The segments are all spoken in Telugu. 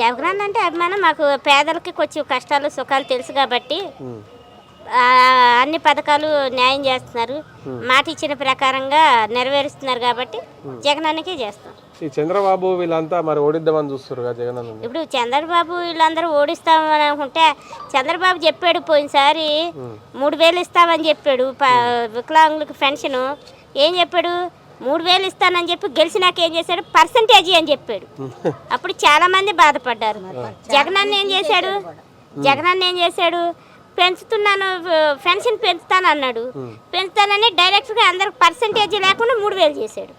జగనన్న అంటే అభిమానం. మాకు పేదలకి కొంచెం కష్టాలు సుఖాలు తెలుసు కాబట్టి అన్ని పథకాలు న్యాయం చేస్తున్నారు. మాట ఇచ్చిన ప్రకారంగా నెరవేరుస్తున్నారు కాబట్టి జగనన్నకే చేస్తాం. ఈ చంద్రబాబు వీళ్ళంతా మరి ఓడిద్దామని చూస్తారు జగన్ ఇప్పుడు చంద్రబాబు వీళ్ళందరూ ఓడిస్తామని అనుకుంటే చంద్రబాబు చెప్పాడు పోయినసారి మూడు వేలు ఇస్తామని చెప్పాడు. వికలాంగులకు పెన్షన్. ఏం చెప్పాడు? మూడు వేలు ఇస్తానని చెప్పి గెలిచినాక ఏం చేశాడు? పర్సంటేజీ అని చెప్పాడు. అప్పుడు చాలా మంది బాధపడ్డారు. జగనన్న ఏం చేశాడు? జగనన్న ఏం చేశాడు? పెంచుతున్నాను పెన్షన్ పెంచుతాను అన్నాడు. పెంచుతానని డైరెక్ట్గా అందరికి పర్సంటేజీ లేకుండా మూడు వేలు చేశాడు.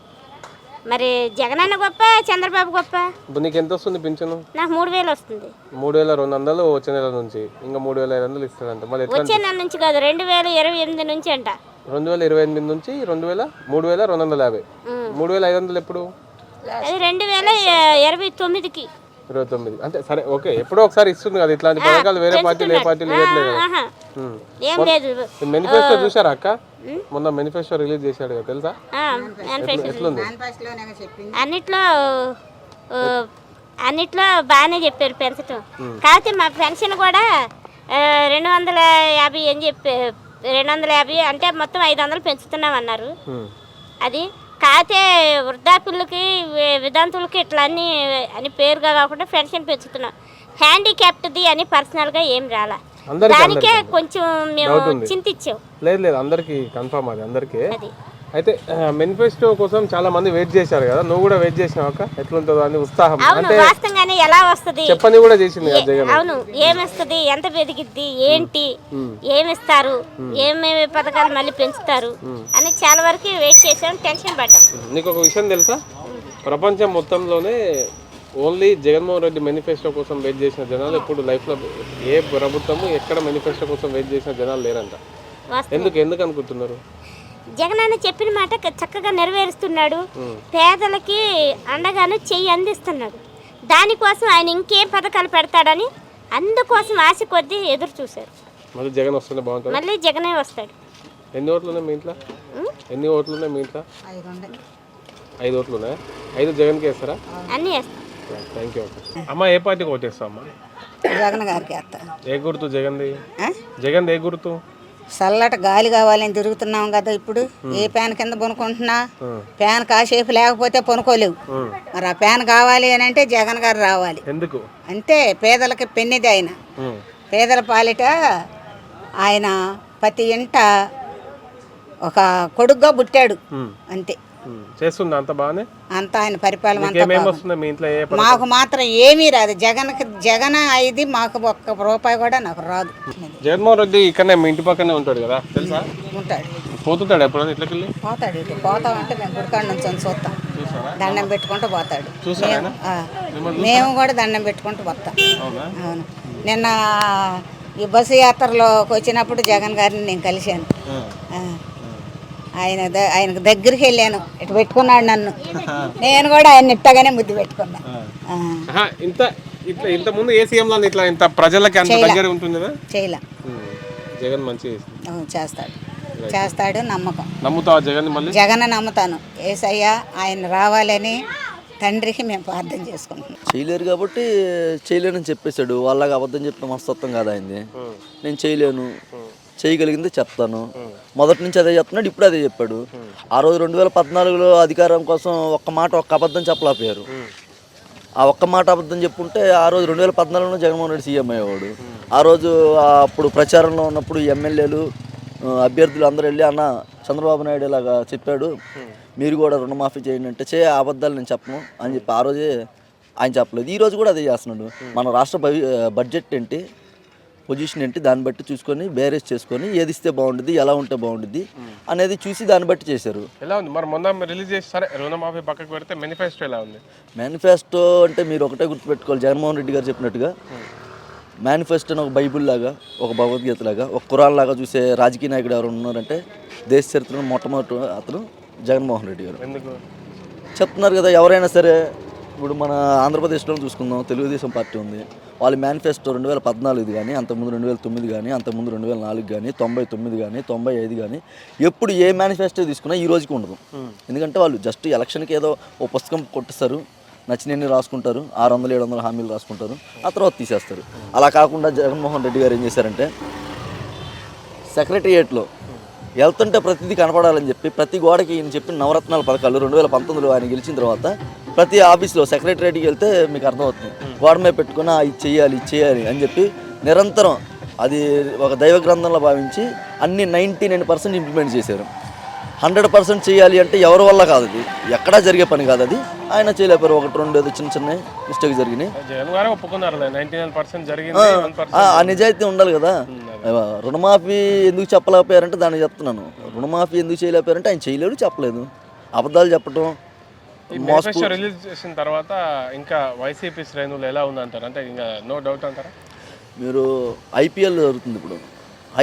మరి జగనన్న గొప్ప చంద్రబాబు గొప్ప? ఇప్పుడు నీకు ఎంత వస్తుంది పింఛను? నాకు మూడు వేలు వస్తుంది. మూడు వేల రెండు వందలు వచ్చే నెల నుంచి. ఇంకా మూడు వేల ఐదు వందలు ఇస్తారంట మళ్ళీ వచ్చే నెల నుంచి కాదు రెండు వేల ఇరవై ఎనిమిది నుంచి అంట. రెండు వేల ఇరవై ఎనిమిది నుంచి రెండు వేల మూడు వేల రెండు వందల యాభై. మూడు వేల ఐదు వందలు ఎప్పుడు? అది రెండు వేల ఇరవై తొమ్మిదికి. ఇరవై తొమ్మిది. అంటే సరే ఓకే. ఎప్పుడో ఒకసారి ఇస్తుంది కదా ఇట్లాంటి పథకాలు వేరే పార్టీలు ఏ పార్టీలు ఇవ్వట్లేదు. ఏం లేదు. మేనిఫెస్టో చూసారా అక్క? మొన్న మేనిఫెస్టో రిలీజ్ చేశాడు కదా తెలుసా. ఎట్లుంది? అన్నిట్లో అన్నిట్లో బాగానే చెప్పారు పెంచటం. కాకపోతే మా పెన్షన్ కూడా రెండు వందల యాభై అని చెప్పి రెండు వందల యాభై అంటే మొత్తం ఐదు వందలు పెంచుతున్నాం అన్నారు. అది కాకపోతే వృద్ధాపులకి వి- వితంతులకి ఇట్లా అన్ని అని పేరుగా కాకుండా పెన్షన్ పెంచుతున్నాం. హ్యాండిక్యాప్ట్ది అని పర్సనల్గా ఏం రాలా. దానికే కొంచెం మేము. చింతించాం. లేదు లేదు అందరికి కన్ఫర్మ్ అది అందరికీ. అది. అయితే మేనిఫెస్టో కోసం చాలా మంది వెయిట్ చేశారు కదా. నువ్వు కూడా వెయిట్ చేసినావు అక్క. ఎట్లుంటుందో అని ఉత్సాహం. అంటే వాస్తవంగానే ఎలా వస్తుంది? చెప్పని కూడా చేసింది కదా జగన్. అవును ఏమిస్తుంది? ఎంత పెరిగిద్ది? ఏంటి? ఏమిస్తారు? ఏమేమి పథకాలు మళ్ళీ పెంచుతారు? అని చాలా వరకు వెయిట్ చేసాం టెన్షన్ పడ్డాం. నీకు ఒక విషయం తెలుసా? ప్రపంచం మొత్తంలోనే ఓన్లీ జగన్మోహన్ రెడ్డి మేనిఫెస్టో కోసం వెయిట్ చేసిన జనాలు ఇప్పుడు లైఫ్లో ఏ ప్రభుత్వము ఎక్కడ మేనిఫెస్టో కోసం వెయిట్ చేసిన జనాలు లేరంట. ఎందుకు? ఎందుకు అనుకుంటున్నారు? జగన్ అన్న చెప్పిన మాట చక్కగా నెరవేరుస్తున్నాడు. పేదలకి అండగాను చెయ్యి అందిస్తున్నాడు. దానికోసం ఆయన ఇంకేం పథకాలు పెడతాడని అందుకోసం ఆశ కొద్దీ ఎదురు చూశారు. మళ్ళీ జగన్ వస్తుంటే బాగుంటుంది. మళ్ళీ జగనే వస్తాడు. ఎన్ని ఓట్లు ఉన్నాయి మీ ఇంట్లో? ఎన్ని ఓట్లు ఉన్నాయి మీ ఇంట్లో? ఐదు ఓట్లు ఉన్నాయా ఐదు జగన్కి వేస్తారా? అన్నీ వేస్తాం. థ్యాంక్ యూ అమ్మ ఏ పార్టీకి ఓటేస్తావు అమ్మా? జగన్ గారికి వేస్తా. ఏ గుర్తు జగన్ది? జగన్ ఏ గుర్తు? చల్లట గాలి కావాలని తిరుగుతున్నాం కదా ఇప్పుడు ఏ ఫ్యాన్ కింద పనుకుంటున్నా ఫ్యాన్ కాసేపు లేకపోతే పనుకోలేవు. మరి ఆ ఫ్యాన్ కావాలి అని అంటే జగన్ గారు రావాలి ఎందుకు అంతే పేదలకి పెన్నిది ఆయన. పేదల పాలిట ఆయన ప్రతి ఇంట ఒక కొడుగ్గా పుట్టాడు. అంతే. చేస్తుందా అంత బాగానే? అంతా ఆయన పరిపాలన అంతా మీ ఇంట్లో మాకు మాత్రం ఏమీ రాదు. జగన్కి జగన్ అయింది మాకు ఒక్క రూపాయి కూడా నాకు రాదు. జగన్మోహన్ రెడ్డి ఇక్కడనే మీ ఇంటి పక్కనే ఉంటాడు కదా? తెలుసా? ఉంటాడు. పోతుంటాడు ఎప్పుడైనా పోతాడు ఇటు. పోతామంటే మేము గుడికాడ నుంచి చూస్తాం దండం పెట్టుకుంటూ పోతాడు. మేము- కూడా దండం పెట్టుకుంటూ వస్తాం అవునా? నిన్న ఈ బస్సు యాత్రలోకి వచ్చినప్పుడు జగన్ గారిని నేను కలిశాను. ఆయన ఆయనకు దగ్గరికి వెళ్ళాను. ఇటు పెట్టుకున్నాడు నన్ను. నేను కూడా ఆయన ఇట్టగానే ముద్దు పెట్టుకున్నా. ఆ, ఆహా, ఇంత ఇట్లా ఇంత ముందు ఏ ఇట్లా ఇంత ప్రజలకి అంత దగ్గర ఉంటుంది కదా చేయలే. ఉం. జగన్ మంచి చేస్తాడు. చేస్తాడు నమ్మకం. నమ్ముతావా జగన్ మళ్ళీ? జగన్ నమ్ముతాను. ఏసయ్య ఆయన రావాలని తండ్రికి మేము ప్రార్థన చేసుకుంటున్నాం. చేయలేరు కాబట్టి చేయలేనని చెప్పేశాడు. వాళ్ళకి అబద్ధం చెప్పిన మనస్తత్వం కాదు ఆయనది. నేను చేయలేను. చేయగలిగింది చెప్తాను. మొదటి నుంచి అదే చెప్తున్నాడు ఇప్పుడు అదే చెప్పాడు. ఆ రోజు రెండు వేల పద్నాలుగులో అధికారం కోసం ఒక్క మాట ఒక్క అబద్ధం చెప్పలేకపోయారు. ఆ ఒక్క మాట అబద్ధం చెప్పుంటే ఆ రోజు రెండు వేల పద్నాలుగులో జగన్మోహన్ రెడ్డి సీఎం అయ్యేవాడు. ఆ రోజు అప్పుడు ప్రచారంలో ఉన్నప్పుడు ఎమ్మెల్యేలు అభ్యర్థులు అందరూ వెళ్ళి అన్న చంద్రబాబు నాయుడు ఇలాగా చెప్పాడు. మీరు కూడా రుణమాఫీ చేయండి అంటే చే ఆ అబద్ధాలు నేను చెప్పను అని చెప్పి ఆ రోజే ఆయన చెప్పలేదు. ఈ రోజు కూడా అదే చేస్తున్నాడు. మన రాష్ట్ర బడ్జెట్ ఏంటి? పొజిషన్ ఏంటి దాన్ని బట్టి చూసుకొని బేరేజ్ చేసుకొని ఏది ఇస్తే బాగుంటుంది ఎలా ఉంటే బాగుంటుంది అనేది చూసి దాన్ని బట్టి చేశారు. ఎలా ఉంది? మరి మొన్న రిలీజ్ చేసి సరే రుణమాఫీ పక్కకు పెడితే మేనిఫెస్టో ఎలా ఉంది? మేనిఫెస్టో అంటే మీరు ఒకటే గుర్తుపెట్టుకోవాలి జగన్మోహన్ రెడ్డి గారు చెప్పినట్టుగా. మేనిఫెస్టోని ఒక బైబిల్ లాగా ఒక భగవద్గీత లాగా ఒక ఖురాన్ లాగా చూసే రాజకీయ నాయకుడు ఎవరు ఉన్నారంటే దేశ చరిత్రలో మొట్టమొదటి అతను జగన్మోహన్ రెడ్డి గారు. ఎందుకు? చెప్తున్నారు కదా ఎవరైనా సరే ఇప్పుడు మన ఆంధ్రప్రదేశ్లో చూసుకుందాం తెలుగుదేశం పార్టీ ఉంది. వాళ్ళ మేనిఫెస్టో రెండు వేల పద్నాలుగు కానీ అంతకుముందు రెండు వేల తొమ్మిది కానీ అంతకుముందు రెండు వేల నాలుగు కానీ తొంభై తొమ్మిది కానీ తొంభై ఐదు కానీ ఎప్పుడు ఏ మేనిఫెస్టో తీసుకున్నా ఈ రోజుకి ఉండదు. ఎందుకంటే వాళ్ళు జస్ట్ ఎలక్షన్కి ఏదో ఓ పుస్తకం కొట్టిస్తారు నచ్చినన్ని రాసుకుంటారు ఆరు వందలు ఏడు వందలు హామీలు రాసుకుంటారు ఆ తర్వాత తీసేస్తారు. అలా కాకుండా జగన్మోహన్ రెడ్డి గారు ఏం చేశారంటే సెక్రటరియేట్లో వెళ్తుంటే ప్రతిదీ కనపడాలని చెప్పి ప్రతి గోడకి ఈయన చెప్పిన నవరత్నాల పథకాలు రెండు వేల పంతొమ్మిదిలో ఆయన గెలిచిన తర్వాత ప్రతి ఆఫీస్లో సెక్రటరేట్కి వెళ్తే మీకు అర్థమవుతుంది. గోడ మీద పెట్టుకుని "ఆ, ఇది చేయాలి ఇది చేయాలి అని చెప్పి నిరంతరం అది ఒక దైవ గ్రంథంలో భావించి అన్ని నైంటీ నైన్ పర్సెంట్ ఇంప్లిమెంట్ చేశారు. హండ్రెడ్ పర్సెంట్ చేయాలి అంటే ఎవరి వల్ల కాదు అది. ఎక్కడా జరిగే పని కాదు అది. ఆయన చేయలేపారు ఒకటి రెండు ఏదో చిన్న చిన్న మిస్టేక్ జరిగినాయి. ఆ నిజాయితీ ఉండాలి కదా. రుణమాఫీ ఎందుకు చెప్పలేకపోయారంటే దాన్ని చెప్తున్నాను. రుణమాఫీ ఎందుకు చేయలేకపోయారంటే ఆయన చేయలేడు చెప్పలేదు. అబద్ధాలు మేనిఫెస్టో రిలీజ్ చేసిన తర్వాత ఇంకా వైసీపీ శ్రేణులు ఎలా ఉందంటారు? అంటే ఇంకా నో డౌట్ అంటారా? మీరు ఐపీఎల్ జరుగుతుంది ఇప్పుడు.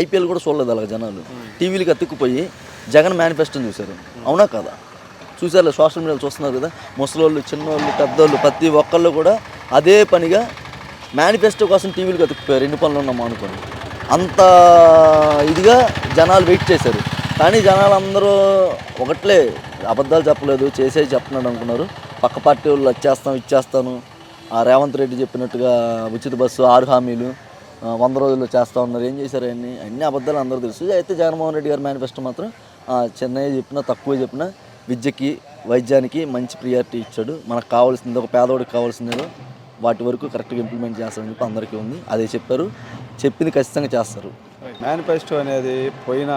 ఐపీఎల్ కూడా చూడలేదు అలాగ జనాలు. టీవీలకి అతుక్కుపోయి జగన్ మేనిఫెస్టోని చూశారు. అవునా కదా? చూసారు సోషల్ మీడియాలో చూస్తున్నారు కదా. ముసలోళ్ళు చిన్నోళ్ళు పెద్దోళ్ళు ప్రతి ఒక్కళ్ళు కూడా అదే పనిగా మేనిఫెస్టో కోసం టీవీలకు అతుక్కుపోయారు ఎన్ని పనులు ఉన్నామో అనుకోండి. అంత ఇదిగా జనాలు వెయిట్ చేశారు. కానీ జనాలు అందరూ ఒకట్లే అబద్ధాలు చెప్పలేదు చేసే చెప్తున్నాడు అనుకున్నారు. పక్క పార్టీ వాళ్ళు వచ్చేస్తాం ఇచ్చేస్తాను. ఆ రేవంత్ రెడ్డి చెప్పినట్టుగా ఉచిత బస్సు ఆరు హామీలు వంద రోజుల్లో చేస్తా ఉన్నారు. ఏం చేశారు అన్ని అన్ని అబద్ధాలు అందరూ తెలుసు. అయితే జగన్మోహన్ రెడ్డి గారి మేనిఫెస్టో మాత్రం చెన్నై చెప్పినా తక్కువ చెప్పినా విద్యకి వైద్యానికి మంచి ప్రియారిటీ ఇచ్చాడు. మనకు కావాల్సింది ఒక పేదవాడికి కావాల్సిందేదో వాటి వరకు కరెక్ట్గా ఇంప్లిమెంట్ చేస్తామని చెప్పి అందరికీ ఉంది. అదే చెప్పారు. చెప్పింది ఖచ్చితంగా చేస్తారు. మేనిఫెస్టో అనేది పోయిన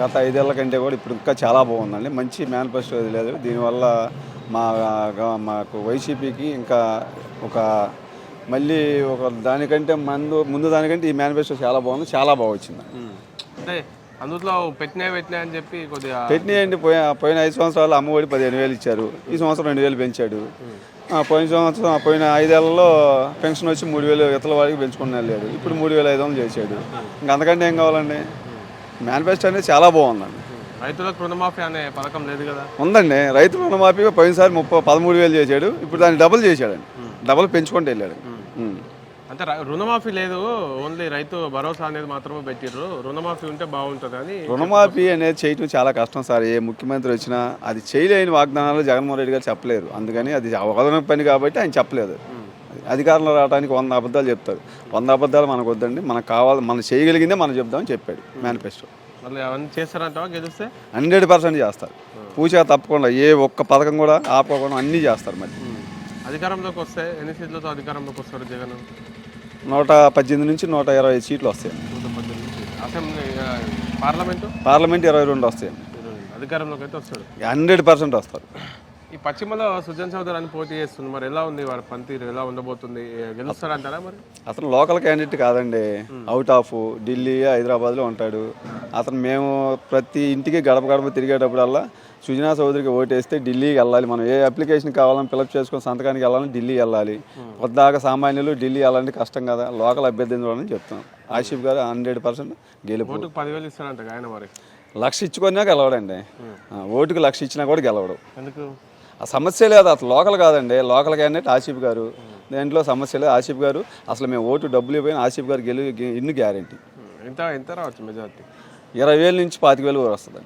గత ఐదేళ్ళ కంటే కూడా ఇప్పుడు ఇంకా చాలా బాగుందండి. మంచి మేనిఫెస్టో అది లేదు. దీనివల్ల మా మాకు వైసీపీకి ఇంకా ఒక మళ్ళీ ఒక దానికంటే ముందు ముందు దానికంటే ఈ మేనిఫెస్టో చాలా బాగుంది చాలా బాగా వచ్చింది. అంటే అందులో పెట్టినాయి పెట్టినాయి అని చెప్పి కొద్దిగా పెట్టినాయండి పోయిన పోయిన ఐదు సంవత్సరాలు అమ్మఒడి పదిహేను వేలు ఇచ్చారు. ఈ సంవత్సరం రెండు వేలు పెంచాడు. ఆ, పోయిన సంవత్సరం పోయిన ఐదేళ్ళలో పెన్షన్ వచ్చి మూడు వేలు ఇతల వాడికి పెంచుకుని వెళ్ళాడు ఇప్పుడు మూడు వేల ఐదు వందలు చేశాడు. ఇంకా అంతకంటే ఏం కావాలండి? మేనిఫెస్టో అనేది చాలా బాగుందండి. రైతులకు రుణమాఫీ అనే పథకం లేదు కదా? ఉందండి. రైతు రుణమాఫీ పోయినసారి ముప్పై పదమూడు వేలు చేశాడు. ఇప్పుడు దాన్ని డబుల్ చేశాడండి. డబుల్ పెంచుకుంటూ వెళ్ళాడు. ర- రుణమాఫీ లేదు ఓన్లీ రైతు భరోసా అనేది మాత్రమే పెట్టిర్రు. రుణమాఫీ ఉంటే బాగుంటుంది అని రుణమాఫీ అనేది చేయటం చాలా కష్టం సార్. ఏ ముఖ్యమంత్రి వచ్చినా అది చేయలేని వాగ్దానాలు జగన్మోహన్ రెడ్డి గారు చెప్పలేరు. అందుకని అది అవగాహన పని కాబట్టి ఆయన చెప్పలేదు. అధికారంలో రావడానికి వంద అబద్ధాలు చెప్తారు. వంద అబద్ధాలు మనకు వద్దండి. మనకు కావాలి మనం చేయగలిగిందే మనం చెప్దామని చెప్పాడు మేనిఫెస్టో. మళ్ళీ అవన్నీ చేస్తారంటావా గెలిస్తే? హండ్రెడ్ పర్సెంట్ చేస్తారు. పూచా తప్పకుండా ఏ ఒక్క పథకం కూడా ఆపకుండా అన్నీ చేస్తారు మరి. అధికారంలోకి వస్తే ఎన్ని సీట్లతో అధికారంలోకి వస్తారు జగన్? నూట పద్దెనిమిది నుంచి నూట ఇరవై సీట్లు వస్తాయి. Assembly parliament? పార్లమెంట్ ఇరవై రెండు వస్తాయి. అధికారంలోకి అయితే వస్తాడు. హండ్రెడ్ పర్సెంట్ వస్తారు. ఈ పశ్చిమలో సుజన్ చౌదరి అని పోటీ చేస్తుంది. మరి ఎలా ఉంది వాడి పనితీరు? ఎలా ఉండబోతుంది? గెలుస్తారంటారా మరి? అతను లోకల్ క్యాండిడేట్ కాదండి. అవుట్ ఆఫ్ ఢిల్లీ హైదరాబాద్లో ఉంటాడు. అతను మేము ప్రతి ఇంటికి గడప గడప తిరిగేటప్పుడల్లా సుజనా చౌదరికి ఓటేస్తే ఢిల్లీకి వెళ్ళాలి. మనం ఏ అప్లికేషన్ కావాలని ఫిలప్ చేసుకొని సంతకానికి వెళ్ళాలని ఢిల్లీ వెళ్ళాలి. కొద్దాక సామాన్యులు ఢిల్లీ వెళ్ళాలంటే కష్టం కదా. లోకల్ అభ్యర్థిని చూడాలని చెప్తాం ఆసిఫ్ గారు హండ్రెడ్ పర్సెంట్ గెలుపు. ఓటుకు పదివేలు ఇస్తారంట ఆయన మరి. లక్ష ఇచ్చుకున్నా గెలవడండి. ఆ, ఓటుకు లక్ష ఇచ్చినా కూడా గెలవడు. ఎందుకు? ఆ సమస్య లేదు అసలు లోకల్ కాదండి. లోకల్ క్యాండిడేట్ ఆసిఫ్ గారు. దాంట్లో సమస్య లేదు ఆసిఫ్ గారు. అసలు మేము ఓటు డబ్బులు ఇవ్వని ఆసిఫ్ గారు గెలు ఇన్ని గ్యారంటీ. ఎంత ఎంత రావచ్చు మెజార్టీ? ఇరవై వేల నుంచి పాతిక వేలు వస్తుందండి.